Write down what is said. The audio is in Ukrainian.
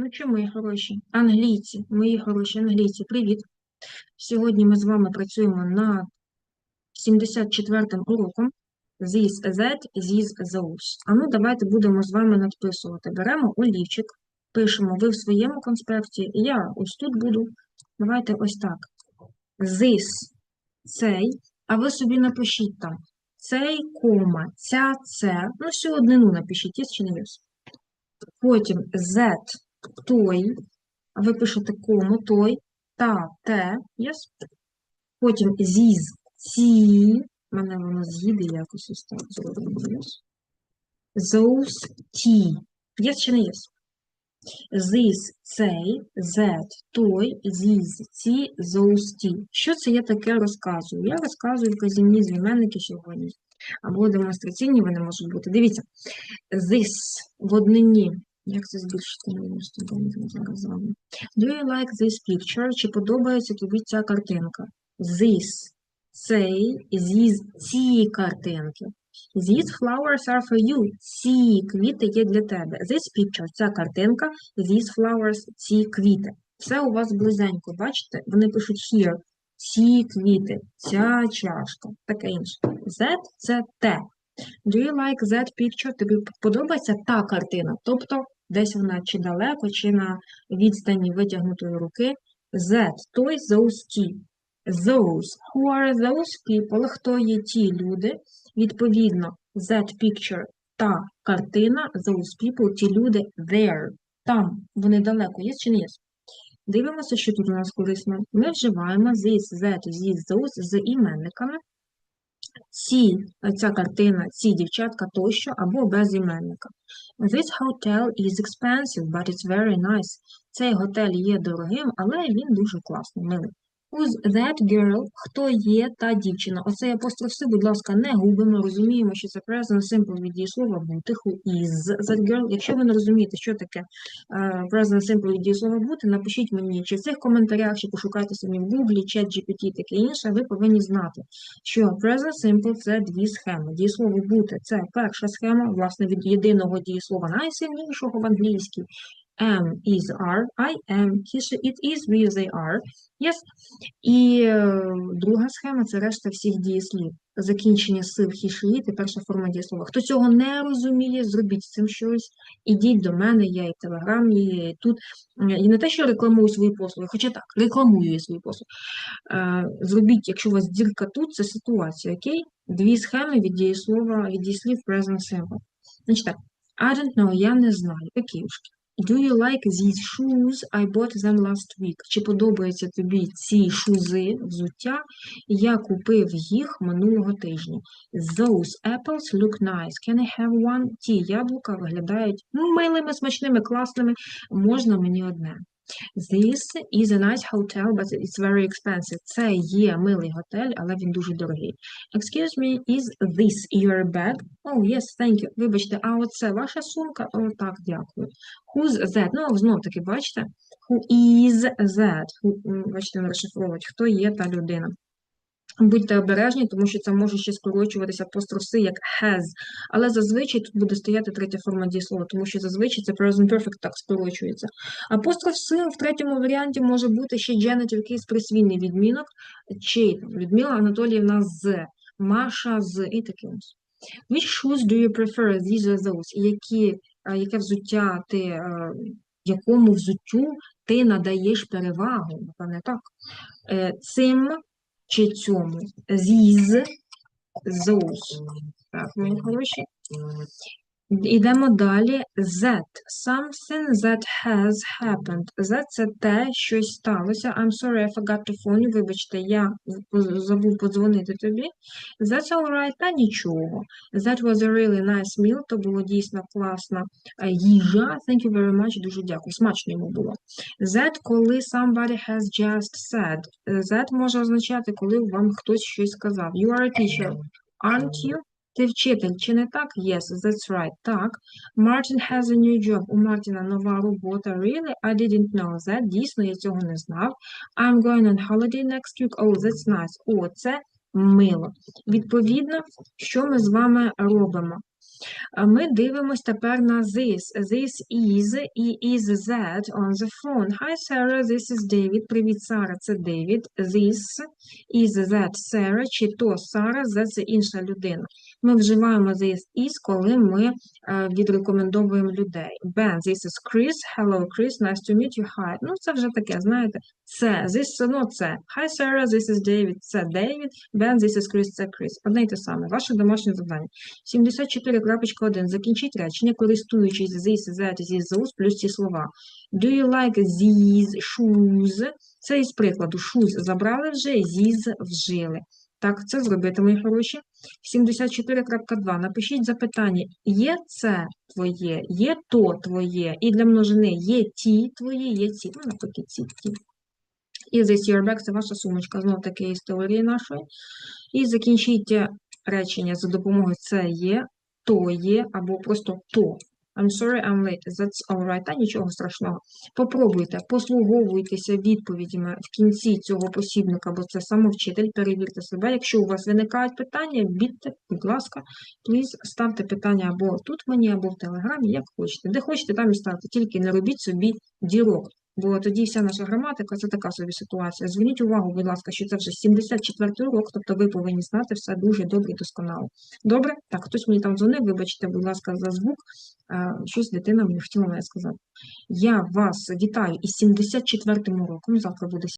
Ну що, мої хороші, англійці, мої хороші англійці, привіт! Сьогодні ми з вами працюємо над 74-м уроком This, that, these, those. А ну, давайте будемо з вами надписувати. Беремо олівчик, пишемо ви в своєму конспекті, я ось тут буду. Давайте ось так. This, цей, а ви собі напишіть там. Цей, кома, ця, це. Ну, всю однину напишіть, є чи не є? Потім Z, той, ви пишете кому, той, та, те, yes? Потім зіз, ці, мене воно з'їде якось ось так зробимо, yes? Those, ті, yes чи не yes? This, цей, that, той, these, ці, those, ті. Що це я таке розказую? Я розказую вказівні займенники сьогодні. Або демонстраційні вони можуть бути. Дивіться, this в однині. Як це збільшити на 99 зараз вами? Do you like this picture? Чи подобається тобі ця картинка? This, цей, these, ці картинки. These flowers are for you. Ці квіти є для тебе. This picture, ця картинка, these flowers, ці квіти. Все у вас близенько, бачите? Вони пишуть here. Ці квіти, ця чашка, таке інше. That – це те. Do you like that picture? Тобі подобається та картина? Тобто десь вона чи далеко, чи на відстані витягнутої руки. That, той, those, ті. Those. Who are those people? Хто є ті люди? Відповідно, that picture – та картина, those people – ті люди there. Там, вони далеко, є чи не є? Дивимося, що тут у нас корисно. Ми вживаємо this, that, these, those з іменниками. Ці, ця картина, ці дівчатка тощо, або без іменника. This hotel is expensive, but it's very nice. Цей готель є дорогим, але він дуже класний, милий. Who's that girl? Хто є та дівчина? Оцей апострофси, будь ласка, не губимо, розуміємо, що це present simple від дієслова бути, who is that girl. Якщо ви не розумієте, що таке present simple від дієслова бути, напишіть мені чи в цих коментарях, чи пошукайте самі в Google, чат GPT, таке інше, ви повинні знати, що present simple – це дві схеми. Дієслово бути – це перша схема, власне, від єдиного дієслова найсильнішого в англійській, am, is, are, I am, he, she, it is, we, they are. Yes. І е, друга схема це решта всіх дієслів. Закінчення сил he, she, перша форма дієслова. Хто цього не розуміє, зробіть з цим щось. Ідіть до мене, я і в Телеграмі, і тут. І не те, що рекламую свої послуги, хоча так, рекламую я свої послуги. Е, Зробіть, якщо у вас дірка тут, це ситуація, окей? Дві схеми від дієслова, від дієслів present simple. Значить так, I don't know, я не знаю. Окейушки. Do you like these shoes? I bought them last week. Чи подобаються тобі ці шузи, взуття? Я купив їх минулого тижня. Those apples look nice. Can I have one? Ті яблука виглядають милими, смачними, класними. Можна мені одне. This is a nice hotel, but it's very expensive. Це є милий готель, але він дуже дорогий. Excuse me, is this your bag? Oh, yes, thank you. Вибачте, а оце ваша сумка? О, так, дякую. Who's that? Ну, знов таки, бачите? Who is that? Who, бачите, розшифровують. Хто є та людина? Будьте обережні, тому що це може ще скорочуватися апострофси як has, але зазвичай тут буде стояти третя форма дієслова, тому що зазвичай це present perfect так скорочується. Апостроф син в третьому варіанті може бути ще genitive case присвійний відмінок, чи там, Людмила Анатоліївна з, Маша з і ось. Which shoes do you prefer? These or those? Які, яке взуття ти, якому взуттю ти надаєш перевагу? Напевне, так. Е, Цим чи цьому. These, those. Так, мої хороші. Йдемо далі. That. Something that has happened. That – це те, щось сталося. I'm sorry, I forgot to phone you. Вибачте, я забув подзвонити тобі. That's all right. Та нічого. That was a really nice meal. То було дійсно класна е, їжа. Thank you very much. Дуже дякую. Смачно йому було. That, коли somebody has just said. Е, That може означати, коли вам хтось щось сказав. You are a teacher, aren't you? Ти вчитель, чи не так? Yes, that's right. Так. Martin has a new job. У Мартіна нова робота. Really? I didn't know that. Дійсно, я цього не знав. I'm going on holiday next week. Oh, that's nice. О, це мило. Відповідно, що ми з вами робимо? Ми дивимось тепер на this. This is і is that on the phone. Hi, Sarah, this is David. Привіт, Сара, це David. This is that Sarah, чи то Сара, that це інша людина. Ми вживаємо this is, коли ми е, відрекомендовуємо людей. Ben, this is Chris. Hello, Chris, nice to meet you. Hi. Ну, це вже таке, знаєте, це, this, ну, це. Hi, Sarah, this is David. Це David. Ben, this is Chris, це Chris. Одне й те саме. Ваше домашнє завдання. 74.1. Закінчіть речення, користуючись this, that, these, those, плюс ці слова. Do you like these shoes? Це із прикладу. Shoes забрали вже, these вжили. Так, це зробити, мої хороші. 74.2. Напишіть запитання. Є це твоє, є то твоє, і для множини є ті твої, є ці. Ну, навпаки, ці, ті. І this your bag – це ваша сумочка, знов таки із теорії нашої. І закінчіть речення за допомогою це є, то є, або просто то. I'm sorry, I'm late. That's all right. Та нічого страшного. Попробуйте, послуговуйтеся відповідями в кінці цього посібника, бо це самовчитель, перевірте себе. Якщо у вас виникають питання, бідьте, будь ласка, please, ставте питання або тут мені, або в Телеграмі, як хочете. Де хочете, там і ставте. Тільки не робіть собі дірок. Бо тоді вся наша граматика це така собі ситуація. Зверніть увагу, будь ласка, що це вже 74-й урок, тобто ви повинні знати все дуже добре і досконало. Добре? Так, хтось мені там дзвонив, вибачте, будь ласка, за звук. Щось дитина мені хотіла мене сказати. Я вас вітаю із 74-м уроком. Завтра буде